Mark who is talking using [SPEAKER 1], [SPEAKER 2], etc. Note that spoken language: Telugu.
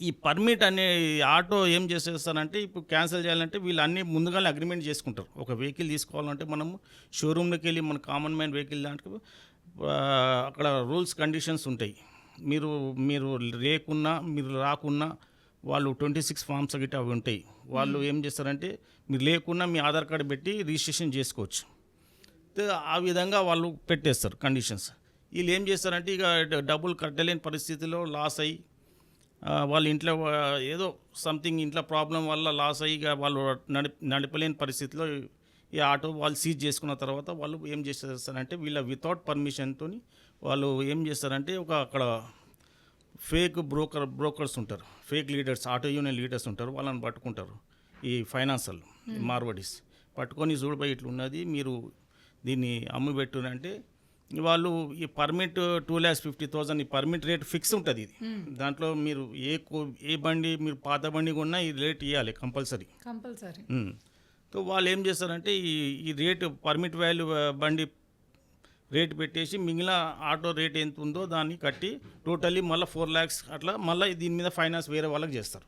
[SPEAKER 1] ఈ పర్మిట్ అనే ఆటో ఏం చేసేస్తారంటే ఇప్పుడు క్యాన్సిల్ చేయాలంటే వీళ్ళు అన్ని ముందుగానే అగ్రిమెంట్ చేసుకుంటారు. ఒక వెహికల్ తీసుకోవాలంటే మనము షోరూమ్లోకి వెళ్ళి మన కామన్ మ్యాన్ వెహికల్ దాంట్లో అక్కడ రూల్స్ కండిషన్స్ ఉంటాయి. మీరు మీరు లేకున్నా మీరు రాకున్నా వాళ్ళు ట్వంటీ సిక్స్ ఫామ్స్ గిట్ట అవి ఉంటాయి. వాళ్ళు ఏం చేస్తారంటే మీరు లేకున్నా మీ ఆధార్ కార్డు పెట్టి రిజిస్ట్రేషన్ చేసుకోవచ్చు. ఆ విధంగా వాళ్ళు పెట్టేస్తారు కండిషన్స్ వీళ్ళు ఏం చేస్తారంటే ఇక డబ్బులు కట్టలేని పరిస్థితిలో లాస్ అయ్యి వాళ్ళ ఇంట్లో ఏదో సంథింగ్ ఇంట్లో ప్రాబ్లం వల్ల లాస్ అయ్యి వాళ్ళు నడి నడపలేని పరిస్థితిలో ఈ ఆటో వాళ్ళు సీజ్ చేసుకున్న తర్వాత వాళ్ళు ఏం చేస్తారంటే వీళ్ళ వితౌట్ పర్మిషన్తో వాళ్ళు ఏం చేస్తారంటే ఒక అక్కడ ఫేక్ బ్రోకర్ బ్రోకర్స్ ఉంటారు. Fake leaders auto union leaders ఉంటారు. వాళ్ళని పట్టుకుంటారు ఈ ఫైనాన్షియల్ మార్వడీస్. పట్టుకొని చూడబోయి ఇట్లా ఉన్నది మీరు దీన్ని అమ్మి అంటే వాళ్ళు ఈ permit two lakhs fifty thousand ఈ పర్మిట్ రేట్ ఫిక్స్ ఉంటుంది ఇది. దాంట్లో మీరు ఏ కో- ఏ బండి మీరు పాత బండి కొన్నా ఈ రేట్ ఇవ్వాలి కంపల్సరీ
[SPEAKER 2] కంపల్సరీ.
[SPEAKER 1] సో వాళ్ళు ఏం చేస్తారంటే ఈ ఈ రేటు పర్మిట్ వాల్యూ బండి రేట్ పెట్టేసి మిగిలిన ఆటో రేట్ ఎంత ఉందో దాన్ని కట్టి టోటల్లీ మళ్ళీ ఫోర్ ల్యాక్స్ అట్లా మళ్ళీ దీని మీద ఫైనాన్స్ వేరే వాళ్ళకి చేస్తారు.